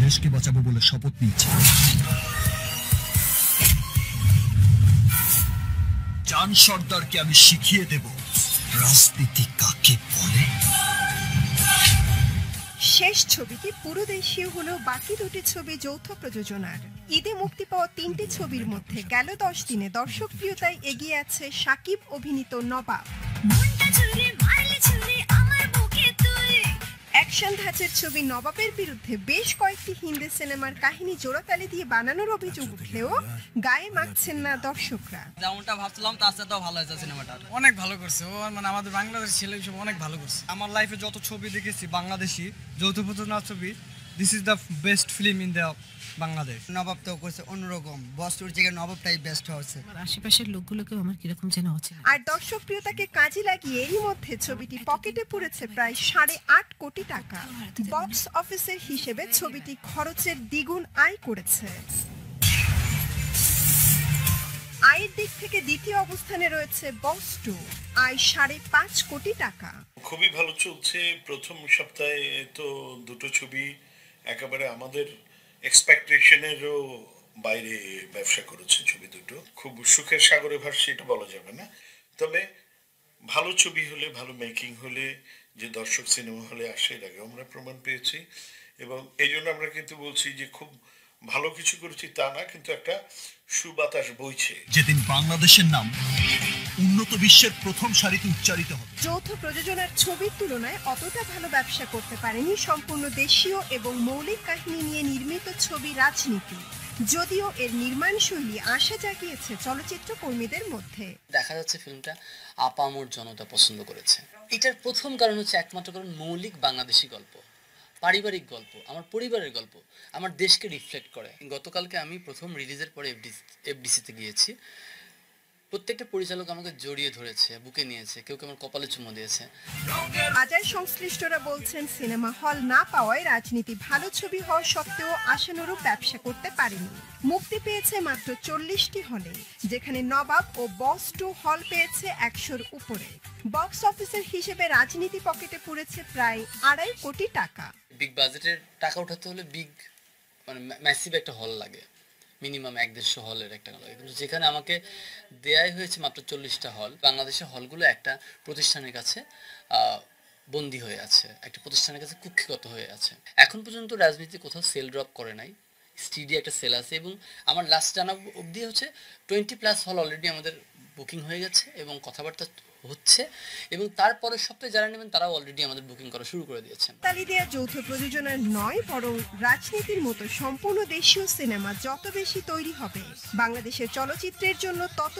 দেশকে বাঁচাবো বলে শপথ নিচ্ছি জান সর্দারকে আমি শিখিয়ে দেব রাজনীতি কাকে বলে? শেষ ছবিটি পুরো দেশীয় হলেও বাকি দুটি ছবি যৌথ প্রযোজনার। ঈদে মুক্তি পাওয়া তিনটি ছবির মধ্যে গেল দশ দিনে দর্শক প্রিয়তায় এগিয়ে আছে সাকিব অভিনীত নবাব। অ্যাকশন ধাঁচের ছবি নবাবের বিরুদ্ধে বেশ কয়েকটি হিন্দি সিনেমার কাহিনী জোড়াতালি দিয়ে বানানোর অভিযোগ উঠলেও গায়ে মাখছেন না দর্শকরা। যেমনটা ভাবছিলাম তার সাথেও ভালো হয়েছে সিনেমাটা। অনেক ভালো করছে। ও মানে আমাদের বাংলাদেশের ছেলে হিসেবে অনেক ভালো করছে। আমার লাইফে যত ছবি দেখেছি বাংলাদেশি যৌথ ছবি this is the best film in the Bangladesh. নবাবটাও করছে অন্যরকম। বস্তুর জায়গায় নবাবটাই বেস্ট হচ্ছে আশেপাশের লোকগুলোকেও আমার কীরকম যেন অচেনা আর দর্শক প্রিয়তাকে কাজে লাগিয়ে এরই মধ্যে ছবিটি পকেটে পড়েছে প্রায় সাড়ে আট কোটি টাকা। বক্স অফিসের হিসেবে ছবিটি খরচের দ্বিগুণ আয় করেছে। আয়ের দিক থেকে দ্বিতীয় অবস্থানে রয়েছে বক্স টু আয় সাড়ে পাঁচ কোটি টাকা। খুবই ভালো চলছে। প্রথম সপ্তাহে তো দুটো ছবি একেবারে আমাদের এক্সপেকটেশনেরও বাইরে ব্যবসা করেছে ছবি দুটো। খুব সুখের সাগরে ভাসছে, এটা বলা যাবে না। তবে ভালো ছবি হলে, ভালো মেকিং হলে, যে দর্শক সিনেমা হলে আসে, এর আগে আমরা প্রমাণ পেয়েছি। এবং এই জন্য আমরা কিন্তু বলছি যে, খুব ভালো কিছু করেছি তা না, কিন্তু একটা সুবাতাস বইছে। যেদিন বাংলাদেশের নাম উন্নত বিশ্বের প্রথম সারিতে উচ্চারিত হবে। যৌথ প্রযোজনার ছবির তুলনায় অতটা ভালো ব্যবসা করতে পারেনি সম্পূর্ণ দেশীয় এবং মৌলিক কাহিনী নিয়ে নির্মিত ছবি রাজনীতি। যদিও এর নির্মাণ শৈলী আশা জাগিয়েছে চলচ্চিত্র কর্মীদের মধ্যে। দেখা যাচ্ছে ফিল্মটা আপামর জনতা পছন্দ করেছে। এটার প্রথম কারণ হচ্ছে একমাত্র কারণ মৌলিক বাংলাদেশি গল্প পারিবারিক গল্প আমার পরিবারের গল্প আমার দেশকে রিফ্লেক্ট করে। গতকালকে আমি প্রথম রিলিজের পরে এফডিসি এফডিসিতে গিয়েছি। প্রত্যেকটা পরিচালক আমাকে জড়িয়ে ধরেছে বুকে নিয়েছে কেউ কেউ আমার কপালে চুমো দিয়েছে। বাজার সংশ্লিষ্টরা বলছেন সিনেমা হল না পাওয়ায় রাজনীতি ভালো ছবি হওয়া সত্ত্বেও আশানুরূপ ব্যবসা করতে পারেনি। মুক্তি পেয়েছে মাত্র চল্লিশটি হলে যেখানে নবাব ও বস টু হল পেয়েছে একশোর উপরে। বক্স অফিসের হিসেবে রাজনীতি পকেটে পড়েছে প্রায় আড়াই কোটি টাকা। বিগ বাজেটের টাকা উঠাতে হলে বিগ মানে ম্যাসিভ একটা হল লাগে। মিনিমাম এক দেড়শো হলের একটা লাগে কিন্তু যেখানে আমাকে দেয়াই হয়েছে মাত্র চল্লিশটা হল, বাংলাদেশের হলগুলো একটা প্রতিষ্ঠানের কাছে বন্দী হয়ে আছে, একটা প্রতিষ্ঠানের কাছে কুক্ষিগত হয়ে আছে। এখন পর্যন্ত রাজনীতি কোথাও সেল ড্রপ করে নাই, স্টিডি একটা সেল আছে এবং আমার লাস্ট জানা অবধি হচ্ছে টোয়েন্টি প্লাস হল অলরেডি আমাদের বুকিং হয়ে গেছে এবং কথাবার্তা হচ্ছে এবং তারপরে সপ্তাহে যারা নেবেন তারাও অলরেডি আমাদের বুকিং করা শুরু করে দিয়েছেন। তালি দেয়া যৌথ প্রযোজনার নয়, বরং রাজনীতির মতো সম্পূর্ণ দেশীয় সিনেমা যত বেশি তৈরি হবে, বাংলাদেশের চলচ্চিত্রের জন্য তত